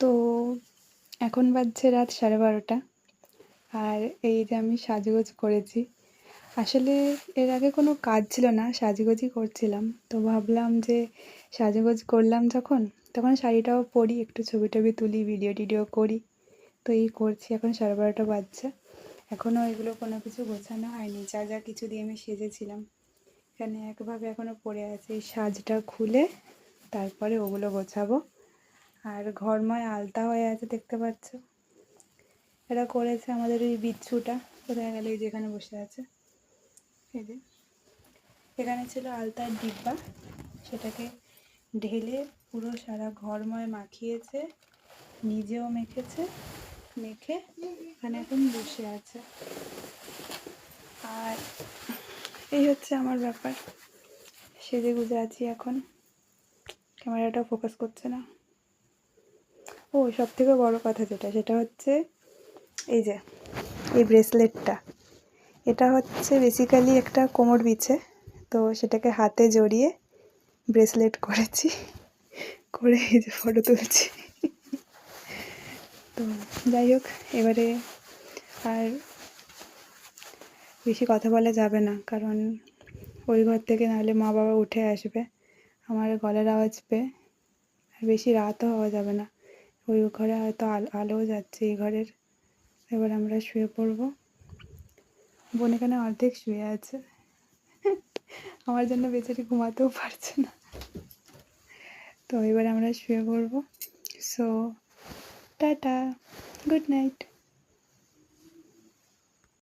তো এখন বাজছে রাত সাড়ে বারোটা। আর এই যে আমি সাজগোজ করেছি। আসলে এর আগে কোনো কাজ ছিল না, সাজগোজই করছিলাম। তো ভাবলাম যে সাজগোজ করলাম যখন, তখন শাড়িটাও পরি, একটু ছবি টবি তুলি ভিডিও টিডিও করি। তো এই করছি, এখন সাড়ে বারোটা বাজছে। এখনও এগুলো কোনো কিছু গোছানো হয়নি, যা যা কিছু দিয়ে আমি সেজেছিলাম। এখানে একভাবে এখনও পড়ে আছে, এই সাজটা খুলে তারপরে ওগুলো গোছাবো। আর ঘরময় আলতা হয়ে আছে, দেখতে পাচ্ছ। এটা করেছে আমাদের ওই বিচ্ছুটা। কোথায় গেল? যেখানে বসে আছে। এই যে। এখানে ছিল আলতার ডিব্বা। সেটাকে ঢেলে পুরো সারা ঘরময় মাখিয়েছে, নিজেও মেখেছে, মেখে এখানে এখন বসে আছে। আর এই হচ্ছে আমার ব্যাপার। সেজে গুজে আছি এখন। ক্যামেরাটা ফোকাস করছে না। ও সব থেকে বড় কথা যেটা, সেটা হচ্ছে এই যে, এই ব্রেসলেটটা। এটা হচ্ছে বেসিক্যালি একটা কোমর বিছে, তো সেটাকে হাতে জড়িয়ে ব্রেসলেট করেছি, করে এই যে ফটো তুলছি। তো যাই হোক, এবারে আর বেশি কথা বলা যাবে না, কারণ ওই ঘর থেকে নাহলে মা বাবা উঠে আসবে, আমার গলার আওয়াজ পেয়ে, আর বেশি রাতও হওয়া যাবে না। ওই ঘরে হয়তো আলো যাচ্ছে এই ঘরের। এবার আমরা শুয়ে পড়ব। বোন এখানে অর্ধেক শুয়ে আছে। আমার জন্য বেচারি ঘুমাতেও পারছে না। তো এবার আমরা শুয়ে পড়ব। So tata good night